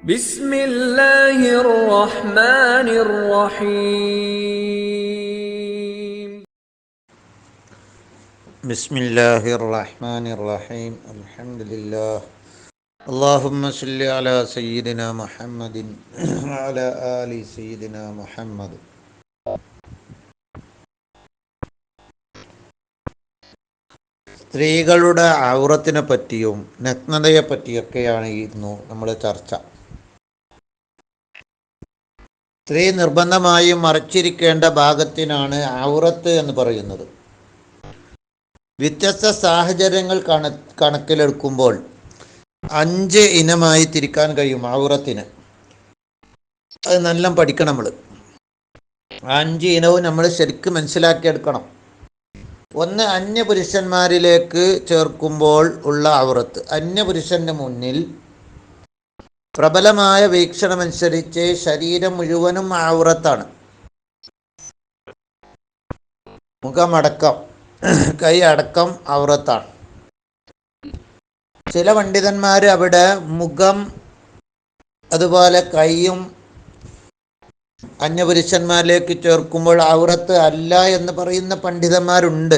بسم الله الرحمن الرحيم بسم الله الرحمن الرحيم الحمد لله اللهم صل على سيدنا محمد وعلى آل سيدنا محمد സ്ത്രീകളുടെ ഔറത്തിനെ പറ്റിയും നഗ്നതയെ പറ്റിയൊക്കെയാണ് ഇന്നു നമ്മുടെ ചർച്ച സ്ത്രീ നിർബന്ധമായും മറച്ചിരിക്കേണ്ട ഭാഗത്തിനാണ് ഔറത്ത് എന്ന് പറയുന്നത്. വ്യത്യസ്ത സാഹചര്യങ്ങൾ കണ കണക്കിലെടുക്കുമ്പോൾ അഞ്ച് ഇനമായി തിരിക്കാൻ കഴിയും ഔറത്തിന്. അത് നല്ല പഠിക്കണം നമ്മൾ അഞ്ച് ഇനവും നമ്മൾ ശരിക്കും മനസ്സിലാക്കിയെടുക്കണം. ഒന്ന് അന്യപുരുഷന്മാരിലേക്ക് ചേർക്കുമ്പോൾ ഉള്ള ഔറത്ത്. അന്യപുരുഷന്റെ മുന്നിൽ പ്രബലമായ വീക്ഷണമനുസരിച്ച് ശരീരം മുഴുവനും ആവുറത്താണ് മുഖമടക്കം കൈ അടക്കം ഔറത്താണ് ചില പണ്ഡിതന്മാർ അവിടെ മുഖം അതുപോലെ കൈയും അന്യപുരുഷന്മാരിലേക്ക് ചേർക്കുമ്പോൾ ഔറത്ത് അല്ല എന്ന് പറയുന്ന പണ്ഡിതന്മാരുണ്ട്.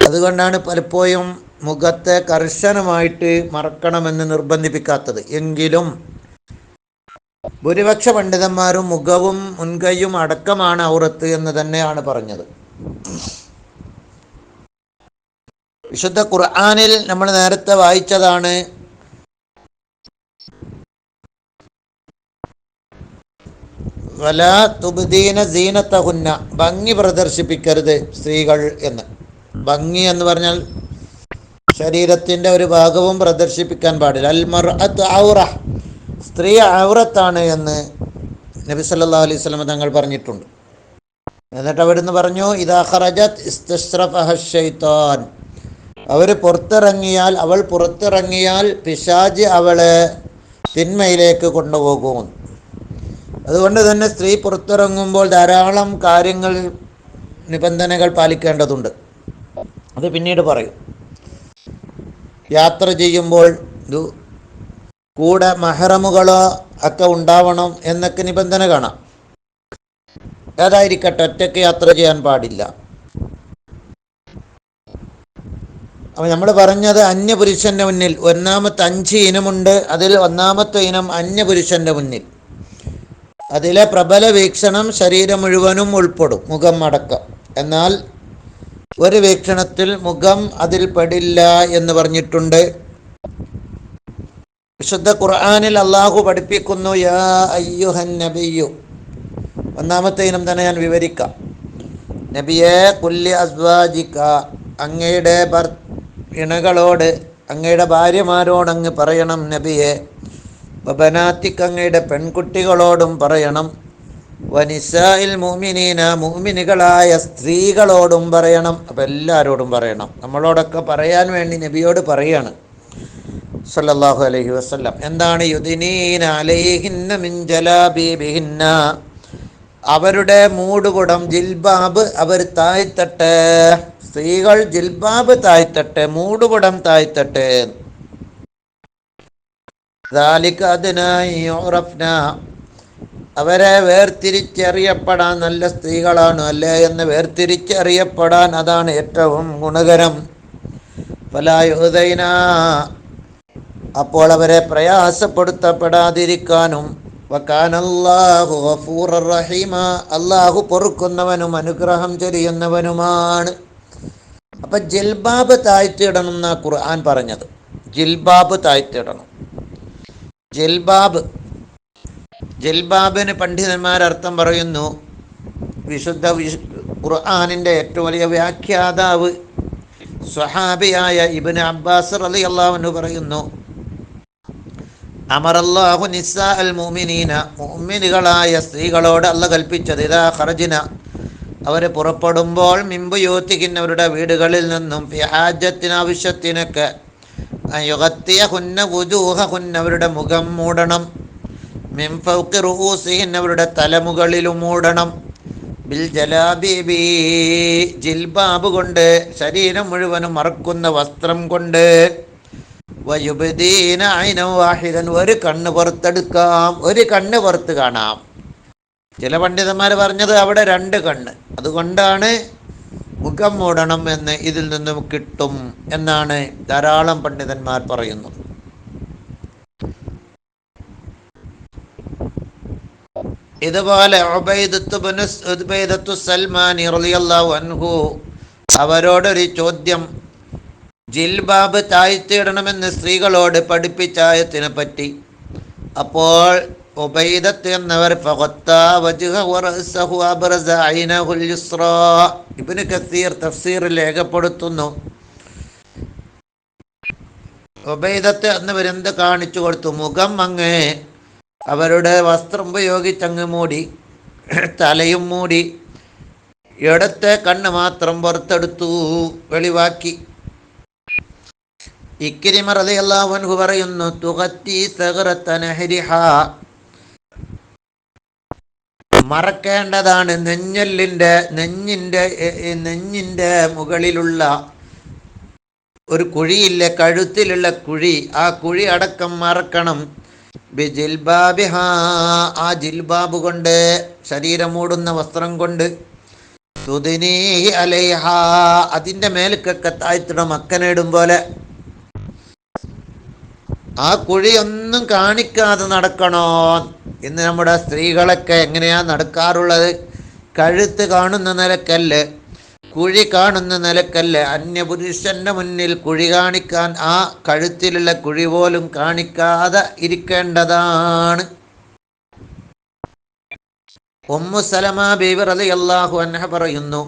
അതുകൊണ്ടാണ് പലപ്പോഴും മുഖത്തെ കർശനമായിട്ട് മറക്കണമെന്ന് നിർബന്ധിപ്പിക്കാത്തത്. എങ്കിലും ഭൂരിപക്ഷ പണ്ഡിതന്മാരും മുഖവും മുൻകൈയും അടക്കമാണ് ഔറത്ത് എന്ന് തന്നെയാണ് പറഞ്ഞത്. വിശുദ്ധ ഖുർആാനിൽ നമ്മൾ നേരത്തെ വായിച്ചതാണ് വല തുബുദീന സീനത്തഹുന്ന ഭംഗി പ്രദർശിപ്പിക്കരുത് സ്ത്രീകൾ എന്ന്. ഭംഗി എന്ന് പറഞ്ഞാൽ ശരീരത്തിന്റെ ഒരു ഭാഗവും പ്രദർശിപ്പിക്കാൻ പാടില്ല. അൽമർ അത് ഔറ. സ്ത്രീ ഔറത്താണ് എന്ന് നബി സല്ലാ അലൈഹി സ്വലമ തങ്ങൾ പറഞ്ഞിട്ടുണ്ട്. എന്നിട്ട് അവിടുന്ന് പറഞ്ഞു ഇതാ ഖറജത്ത് ഇസ്തസ്രഫഹൈത്താൻ അവർ പുറത്തിറങ്ങിയാൽ അവൾ പുറത്തിറങ്ങിയാൽ പിശാജ് അവളെ തിന്മയിലേക്ക് കൊണ്ടുപോകും. അതുകൊണ്ട് തന്നെ സ്ത്രീ പുറത്തിറങ്ങുമ്പോൾ ധാരാളം കാര്യങ്ങൾ നിബന്ധനകൾ പാലിക്കേണ്ടതുണ്ട്. അത് പിന്നീട് പറയും. യാത്ര ചെയ്യുമ്പോൾ കൂടെ മഹറമുകളോ ഒക്കെ ഉണ്ടാവണം എന്നൊക്കെ നിബന്ധന കാണാം. ഏതായിരിക്കട്ടെ ഒറ്റയ്ക്ക് യാത്ര ചെയ്യാൻ പാടില്ല. അപ്പം നമ്മൾ പറഞ്ഞത് അന്യപുരുഷന്റെ മുന്നിൽ ഒന്നാമത്തെ അഞ്ച് ഇനമുണ്ട് അതിൽ ഒന്നാമത്തെ ഇനം അന്യപുരുഷന്റെ മുന്നിൽ. അതിലെ പ്രബല വീക്ഷണം ശരീരം മുഴുവനും ഉൾപ്പെടും മുഖം അടക്കം. എന്നാൽ ഒരു വീക്ഷണത്തിൽ മുഖം അതിൽ പെടില്ല എന്ന് പറഞ്ഞിട്ടുണ്ട്. വിശുദ്ധ ഖുർആാനിൽ അള്ളാഹു പഠിപ്പിക്കുന്നു യാ അയ്യുഹൻ നബിയു ഒന്നാമത്തെ ഇനം തന്നെ ഞാൻ വിവരിക്കാം. നബിയെ കുല്യ അസ്വാജിക്ക അങ്ങയുടെ ഭർ ഇണകളോട് അങ്ങയുടെ ഭാര്യമാരോട് അങ്ങ് പറയണം നബിയെ ബനാത്തിക്ക് അങ്ങയുടെ പെൺകുട്ടികളോടും പറയണം. വനിസായിൽ മുമിനീന മുമിനികളായ സ്ത്രീകളോടും പറയണം. അപ്പം എല്ലാവരോടും പറയണം. നമ്മളോടൊക്കെ പറയാൻ വേണ്ടി നബിയോട് പറയാണ്. സല്ലല്ലാഹു അലൈഹി വസല്ലം. എന്താണ്? യുദിനീന അലൈഹിന്ന അവരുടെ മൂടുകുടം ജിൽബാബ് അവർ താഴ്ത്തട്ടെ. സ്ത്രീകൾ ജിൽബാബ് താഴ്ത്തട്ടെ മൂടുകുടം താഴ്ത്തട്ടെ. അവരെ വേർതിരിച്ചറിയപ്പെടാൻ നല്ല സ്ത്രീകളാണ് അല്ലേ? എന്ന് വേർതിരിച്ചറിയപ്പെടാൻ അതാണ് ഏറ്റവും ഗുണകരം. ഫലായുദൈന അപ്പോൾ അവരെ പ്രയാസപ്പെടുത്തപ്പെടാതിരിക്കാനും റഹീമ അള്ളാഹു പൊറുക്കുന്നവനും അനുഗ്രഹം ചൊരിയുന്നവനുമാണ്. അപ്പം ജിൽബാബ് താഴ്ത്തിയിടണം എന്നാ ഖുർആൻ പറഞ്ഞത്. ജിൽബാബ് താഴ്ത്തിയിടണം. ജിൽബാബ് ജിൽബാബിന് പണ്ഡിതന്മാർ അർത്ഥം പറയുന്നു വിശുദ്ധ വിശു ഖുർആാനിന്റെ ഏറ്റവും വലിയ വ്യാഖ്യാതാവ് സ്വഹാബിയായ ഇബിന് അബ്ബാസ് അലി അള്ളാഹുന് പറയുന്നു അമറല്ലാഹു നിസ്സാ അൽ മുമിനീന മുമിനികളായ സ്ത്രീകളോട് അല്ല കൽപ്പിച്ചത്. ഇതാ ഹർജിന അവർ പുറപ്പെടുമ്പോൾ മിമ്പ് യോത്തിക്കുന്നവരുടെ വീടുകളിൽ നിന്നും ആവശ്യത്തിനൊക്കെ യുഗത്തിയ ഹുന്ന വുജൂഹ ഹുന്നവരുടെ മുഖം മൂടണം. മിംഫൗക്ക് അവരുടെ തലമുകളിലും മൂടണം. ബിൽ ജലാബിബി ജിൽബാബ് കൊണ്ട് ശരീരം മുഴുവനും മറക്കുന്ന വസ്ത്രം കൊണ്ട്. വയുബദീന വാഹിദൻ ഒരു കണ്ണ് പുറത്തെടുക്കാം ഒരു കണ്ണ് പുറത്ത് കാണാം. ചില പണ്ഡിതന്മാർ പറഞ്ഞത് അവിടെ രണ്ട് കണ്ണ്. അതുകൊണ്ടാണ് മുഖം മൂടണം എന്ന് ഇതിൽ നിന്നും കിട്ടും എന്നാണ് ധാരാളം പണ്ഡിതന്മാർ പറയുന്നത്. ഇതുപോലെ ഉബൈദത്തു അൻഹു അവരോടൊരു ചോദ്യം. ജിൽബാബ് താഴ്ത്തിയിടണമെന്ന് സ്ത്രീകളോട് പഠിപ്പിച്ചായത്തിനെ പറ്റി. അപ്പോൾ ഉബൈദത്ത് എന്നവർ ഇബ്നു കസീർ തഫ്സീറിൽ രേഖപ്പെടുത്തുന്നു. ഉബൈദത്ത് എന്നവരെന്ത് കാണിച്ചു കൊടുത്തു? മുഖം അങ്ങ് അവരുടെ വസ്ത്രം ഉപയോഗിച്ചങ്ങ് മൂടി തലയും മൂടി ഇടത്തെ കണ്ണ് മാത്രം പുറത്തെടുത്തു വെളിവാക്കി. ഇക്കിരിമ മറതയല്ലാവൻ പറയുന്നു തുകത്തി സഹറത്തനഹരിഹ മറക്കേണ്ടതാണ് നെഞ്ഞല്ലിന്റെ നെഞ്ഞിന്റെ നെഞ്ഞിന്റെ മുകളിലുള്ള ഒരു കുഴിയില്ല കഴുത്തിലുള്ള കുഴി. ആ കുഴി അടക്കം മറക്കണം. ആ ജിൽബാബ് കൊണ്ട് ശരീരം മൂടുന്ന വസ്ത്രം കൊണ്ട് തുദിനീ അലൈഹ അതിന്റെ അക്കനിടും പോലെ. ആ കുഴി ഒന്നും കാണിക്കാതെ നടക്കണോ? ഇന്ന് നമ്മുടെ സ്ത്രീകളൊക്കെ എങ്ങനെയാ നടക്കാറുള്ളത്? കഴുത്ത് കാണുന്ന നിലക്കല്ല്. കുഴി കാണുന്ന നിലക്കല്ല. അന്യപുരുഷന്റെ മുന്നിൽ കുഴി കാണിക്കാൻ ആ കഴുത്തിലുള്ള കുഴി പോലും കാണിക്കാതെ ഇരിക്കേണ്ടതാണ്. സലമ അൻഹ പറയുന്നു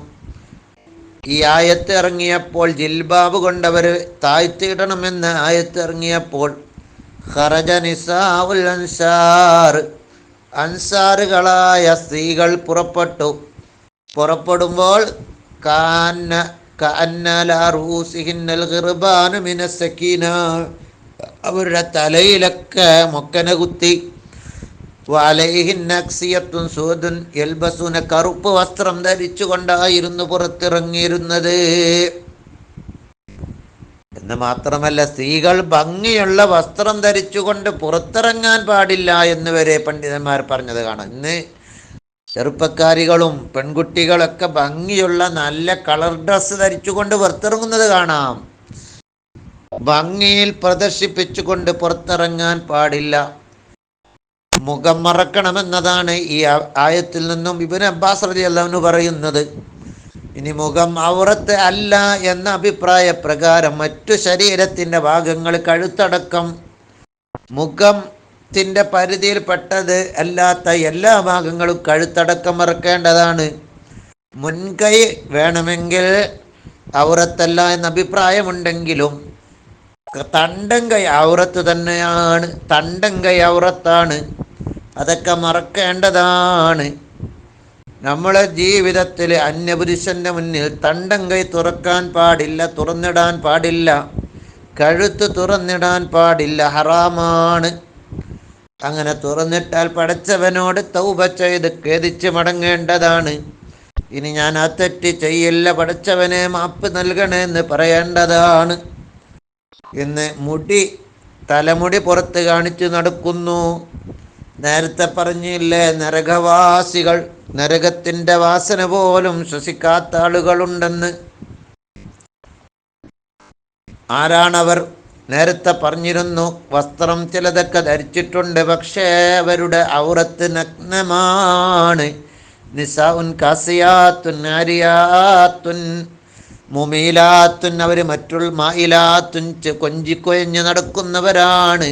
ഈ ആയത്ത് ഇറങ്ങിയപ്പോൾ ജിൽബാബ് കൊണ്ടവർ താഴ്ത്തിയിടണമെന്ന് ആയത്ത് ഇറങ്ങിയപ്പോൾ ഖറജ നിസാഉൽ അൻസാർ അൻസാറുകളായ സ്ത്രീകൾ പുറപ്പെട്ടു. പുറപ്പെടുമ്പോൾ കാന്ന കഅന്നല റൂസിഹിന്നൽ ഖിർബാനു മിനസ് സക്കീന അവരുടെ തലയിലൊക്കെ മൊക്കന കുത്തി. വലൈഹിന്നക്സിയത്തും സൂദുൻ എൽബസുന കറുപ്പ് വസ്ത്രം ധരിച്ചുകൊണ്ടായിരുന്നു പുറത്തിറങ്ങിയിരുന്നത്. എന്ന് മാത്രമല്ല സ്ത്രീകൾ ഭംഗിയുള്ള വസ്ത്രം ധരിച്ചുകൊണ്ട് പുറത്തിറങ്ങാൻ പാടില്ല എന്ന് വരെ പണ്ഡിതന്മാർ പറഞ്ഞത് കാണാം. ഇന്ന് ചെറുപ്പക്കാരികളും പെൺകുട്ടികളൊക്കെ ഭംഗിയുള്ള നല്ല കളർ ഡ്രസ്സ് ധരിച്ചുകൊണ്ട് പുറത്തിറങ്ങുന്നത് കാണാം. ഭംഗിയിൽ പ്രദർശിപ്പിച്ചുകൊണ്ട് പുറത്തിറങ്ങാൻ പാടില്ല. മുഖം മറക്കണമെന്നതാണ് ഈ ആയത്തിൽ നിന്നും ഇബിന് അബ്ബാസ് റതി അള്ളവന് പറയുന്നത്. ഇനി മുഖം ഔറത്ത് അല്ല എന്ന അഭിപ്രായ പ്രകാരം മറ്റു ശരീരത്തിന്റെ ഭാഗങ്ങൾ കഴുത്തടക്കം മുഖത്തിന്റെ പരിധിയിൽപ്പെട്ടത് അല്ലാത്ത എല്ലാ ഭാഗങ്ങളും കഴുത്തടക്കം മറക്കേണ്ടതാണ്. മുൻകൈ വേണമെങ്കിൽ ഔറത്തല്ല എന്ന അഭിപ്രായമുണ്ടെങ്കിലും തണ്ടം കൈ ഔറത്ത് തന്നെയാണ്. തണ്ടം കൈ ഔറത്താണ്. അതൊക്കെ മറക്കേണ്ടതാണ്. നമ്മളെ ജീവിതത്തിൽ അന്യപുരുഷന്റെ മുന്നിൽ തണ്ടം കൈ തുറക്കാൻ പാടില്ല തുറന്നിടാൻ പാടില്ല. കഴുത്ത് തുറന്നിടാൻ പാടില്ല. ഹറാമാണ്. അങ്ങനെ തുറന്നിട്ടാൽ പടച്ചവനോട് തൗബ ചെയ്ത് ഖേദിച്ച് മടങ്ങേണ്ടതാണ്. ഇനി ഞാൻ ആ തെറ്റ് ചെയ്യില്ല പടച്ചവനെ മാപ്പ് നൽകണമെന്ന് പറയേണ്ടതാണ്. ഇന്ന് മുടി തലമുടി പുറത്ത് കാണിച്ചു നടക്കുന്നു. നേരത്തെ പറഞ്ഞില്ലേ നരകവാസികൾ നരകത്തിന്റെ വാസന പോലും ശ്വസിക്കാത്ത ആളുകളുണ്ടെന്ന്. ആരാണവർ? നേരത്തെ പറഞ്ഞിരുന്നു വസ്ത്രം ചിലതൊക്കെ ധരിച്ചിട്ടുണ്ട് പക്ഷേ അവരുടെ ഔറത്ത് നഗ്നമാണ്. നിസാഉൻ കാസിയാത്തുൻ ആരിയാത്തുൻ മുമീലാത്തുൻ അവർ മറ്റുള്ള മായിലാത്തുൻ കൊഞ്ചിക്കൊയഞ്ഞ് നടക്കുന്നവരാണ്.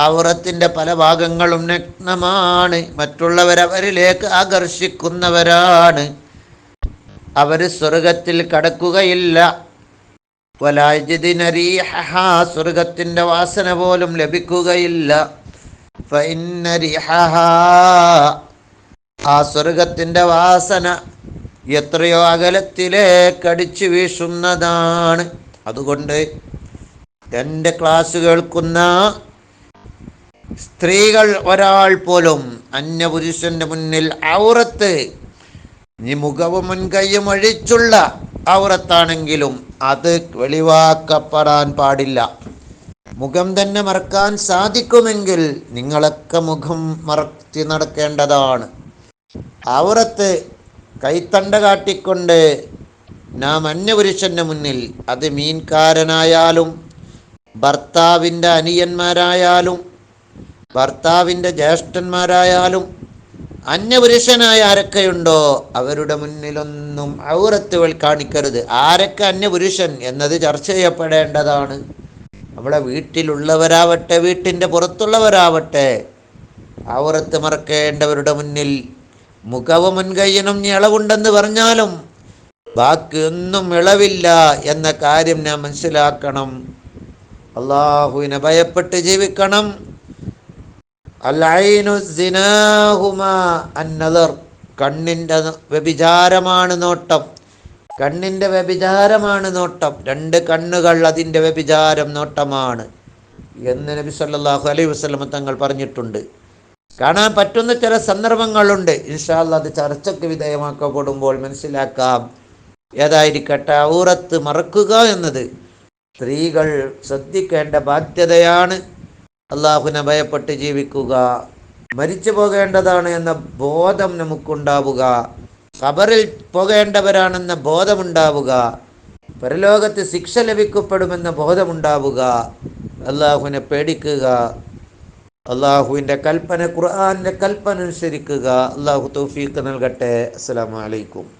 ഔറത്തിന്റെ പല ഭാഗങ്ങളും നഗ്നമാണ്. മറ്റുള്ളവരവരിലേക്ക് ആകർഷിക്കുന്നവരാണ്. അവർ സ്വർഗത്തിൽ കടക്കുകയില്ല. സ്വർഗത്തിന്റെ വാസന പോലും ലഭിക്കുകയില്ല. ആ സ്വർഗത്തിന്റെ വാസന എത്രയോ അകലത്തിലേക്ക് അടിച്ചു വീശുന്നതാണ്. അതുകൊണ്ട് എന്റെ ക്ലാസ് കേൾക്കുന്ന സ്ത്രീകൾ ഒരാൾ പോലും അന്യപുരുഷന്റെ മുന്നിൽ ഔറത്ത് ഈ മുഖവും മുൻകൈയും ഒഴിച്ചുള്ള ഔറത്താണെങ്കിലും അത് വെളിവാക്കപ്പെടാൻ പാടില്ല. മുഖം തന്നെ മറക്കാൻ സാധിക്കുമെങ്കിൽ നിങ്ങളൊക്കെ മുഖം മറത്തി നടക്കേണ്ടതാണ്. ഔറത്ത് കൈത്തണ്ട കാട്ടിക്കൊണ്ട് നാം അന്യപുരുഷന്റെ മുന്നിൽ അത് മീൻകാരനായാലും ഭർത്താവിന്റെ അനിയന്മാരായാലും ഭർത്താവിന്റെ ജ്യേഷ്ഠന്മാരായാലും അന്യപുരുഷനായ ആരൊക്കെയുണ്ടോ അവരുടെ മുന്നിലൊന്നും ഔറത്തുകൾ കാണിക്കരുത്. ആരൊക്കെ അന്യപുരുഷൻ എന്നത് ചർച്ച ചെയ്യപ്പെടേണ്ടതാണ്. നമ്മുടെ വീട്ടിലുള്ളവരാവട്ടെ വീട്ടിന്റെ പുറത്തുള്ളവരാവട്ടെ ഔറത്ത് മറക്കേണ്ടവരുടെ മുന്നിൽ മുഖവും മുൻകൈയനും ഇളവുണ്ടെന്ന് പറഞ്ഞാലും ബാക്കിയൊന്നും ഇളവില്ല എന്ന കാര്യം ഞാൻ മനസ്സിലാക്കണം. അള്ളാഹുവിനെ ഭയപ്പെട്ട് ജീവിക്കണം. കണ്ണിന്റെ വ്യഭിചാരമാണ് നോട്ടം. കണ്ണിന്റെ വ്യഭിചാരമാണ് നോട്ടം. രണ്ട് കണ്ണുകൾ അതിന്റെ വ്യഭിചാരം നോട്ടമാണ്. എന്ന് നബി സല്ലാഹു അലൈഹി വസ്ലമ തങ്ങൾ പറഞ്ഞിട്ടുണ്ട്. കാണാൻ പറ്റുന്ന ചില സന്ദർഭങ്ങളുണ്ട്. ഇൻഷാല്ല അത് ചർച്ചയ്ക്ക് വിധേയമാക്കപ്പെടുമ്പോൾ മനസ്സിലാക്കാം. ഏതായിരിക്കട്ടെ? ഔറത്ത് മറക്കുക എന്നത്. സ്ത്രീകൾ ശ്രദ്ധിക്കേണ്ട ബാധ്യതയാണ്. അള്ളാഹുവിനെ ഭയപ്പെട്ട് ജീവിക്കുക. മരിച്ചു പോകേണ്ടതാണ് എന്ന ബോധം നമുക്കുണ്ടാവുക. ഖബറിൽ പോകേണ്ടവരാണെന്ന ബോധമുണ്ടാവുക. പരലോകത്ത് ശിക്ഷ ലഭിക്കപ്പെടുമെന്ന ബോധമുണ്ടാവുക. അള്ളാഹുവിനെ പേടിക്കുക. അള്ളാഹുവിന്റെ കൽപ്പന ഖുർആാന്റെ കൽപ്പന അനുസരിക്കുക അള്ളാഹു തൗഫീഖ് നൽകട്ടെ. അസ്സാം അലൈക്കും.